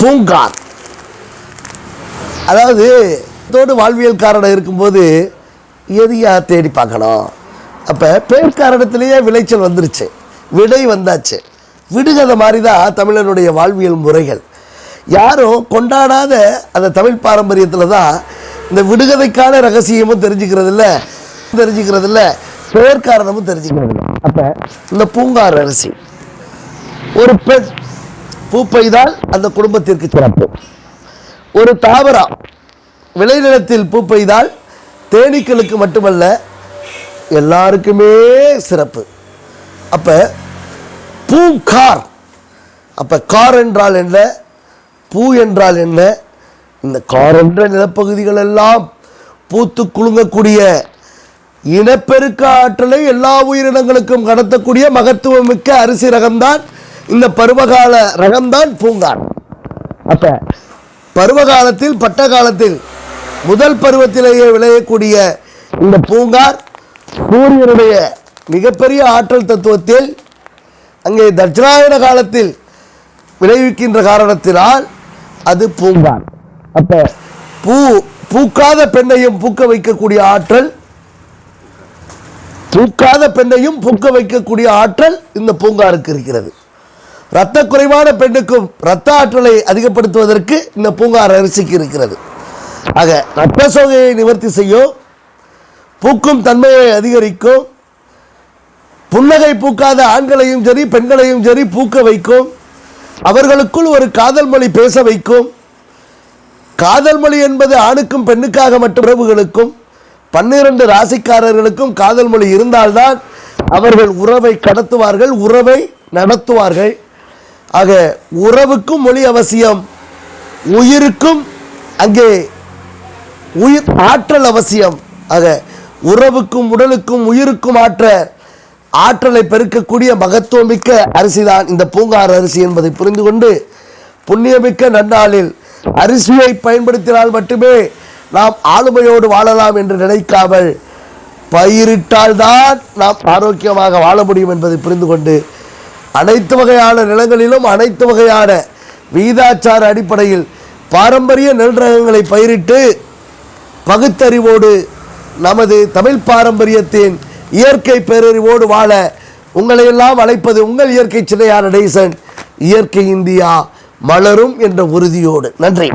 பூங்கார். அதாவது தோடு வாழ்வியல்காரனம் இருக்கும்போது எதையாக தேடி பார்க்கணும்? அப்போ பேர் காரணத்திலேயே விளைச்சல் வந்துருச்சு. விடை வந்தாச்சு. விடுகதை மாதிரி தான் தமிழனுடைய வாழ்வியல் முறைகள். யாரும் கொண்டாடாத அந்த தமிழ் பாரம்பரியத்தில் தான் இந்த விடுகதைக்கான ரகசியமும் தெரிஞ்சுக்கிறது இல்லை தெரிஞ்சுக்கிறது இல்லை காரணமும் தெரிஞ்சுக்கிறது அப்போ இந்த பூங்கார் அரிசி ஒரு பெண் பூ பெய்தால் அந்த குடும்பத்திற்கு சிறப்பு. ஒரு தாவரம் விளைநிலத்தில் பூ பெய்தால் தேனீக்களுக்கு மட்டுமல்ல எல்லாருக்குமே சிறப்பு. அப்போ பூ கார் அப்போ கார் என்றால் என்ன? பூ என்றால் என்ன? இந்த கார் என்ற நிலப்பகுதிகள் எல்லாம் பூத்து குலுங்கக்கூடிய இனப்பெருக்க ஆற்றலை எல்லா உயிரினங்களுக்கும் கடத்தக்கூடிய மகத்துவமிக்க அரிசி ரகம்தான் இந்த பருவகால ரகம்தான் பூங்கார் அப்ப பருவகாலத்தில் பட்ட காலத்தில் முதல் பருவத்திலேயே விளையக்கூடிய இந்த பூங்கார் சூரியனுடைய மிகப்பெரிய ஆற்றல் தத்துவத்தில் அங்கே தட்சிணாயன காலத்தில் விளைவிக்கின்ற காரணத்தினால் அது பூங்கார் அப்ப பூ பூக்காத பெண்ணையும் பூக்க வைக்கக்கூடிய ஆற்றல் பூக்காத பெண்ணையும் பூக்க வைக்கக்கூடிய ஆற்றல் இந்த பூங்காருக்கு இருக்கிறது. இரத்த குறைவான பெண்ணுக்கும் இரத்த ஆற்றலை அதிகப்படுத்துவதற்கு இந்த பூங்கார் அரிசிக்கு இருக்கிறது. ஆக இரத்த சோகையை நிவர்த்தி செய்யும் பூக்கும் தன்மையை அதிகரிக்கும் புன்னகை பூக்காத ஆண்களையும் சரி பெண்களையும் சரி பூக்க வைக்கும் அவர்களுக்குள் ஒரு காதல் மொழி பேச வைக்கும் காதல் மொழி என்பது ஆணுக்கும் பெண்ணுக்காக மட்டும் உறவுகளுக்கும் பன்னிரண்டு ராசிக்காரர்களுக்கும் காதல் மொழி இருந்தால்தான் அவர்கள் உறவை கடத்துவார்கள் உறவை நடத்துவார்கள். ஆக உறவுக்கும் மொழி அவசியம் உயிருக்கும் அங்கே உயிர் ஆற்றல் அவசியம். ஆக உறவுக்கும் உடலுக்கும் உயிருக்கும் ஆற்ற ஆற்றலை பெருக்கக்கூடிய மகத்துவமிக்க அரிசிதான் இந்த பூங்கார் அரிசி என்பதை புரிந்து கொண்டு புண்ணியமிக்க நன்னாளில் அரிசியை பயன்படுத்தினால் மட்டுமே நாம் ஆளுமையோடு வாழலாம் என்று நினைக்காமல் பயிரிட்டால்தான் நாம் ஆரோக்கியமாக வாழ முடியும் என்பதை புரிந்து கொண்டு அனைத்து வகையான நிலங்களிலும் அனைத்து வகையான வீதாச்சார அடிப்படையில் பாரம்பரிய நெல் ரகங்களை பயிரிட்டு பகுத்தறிவோடு நமது தமிழ் பாரம்பரியத்தின் இயற்கை பேரறிவோடு வாழ உங்களை எல்லாம் அழைப்பது உங்கள் இயற்கை சின்னையான டெய்சன் இயற்கை இந்தியா மலரும் என்ற உறுதியோடு. நன்றி.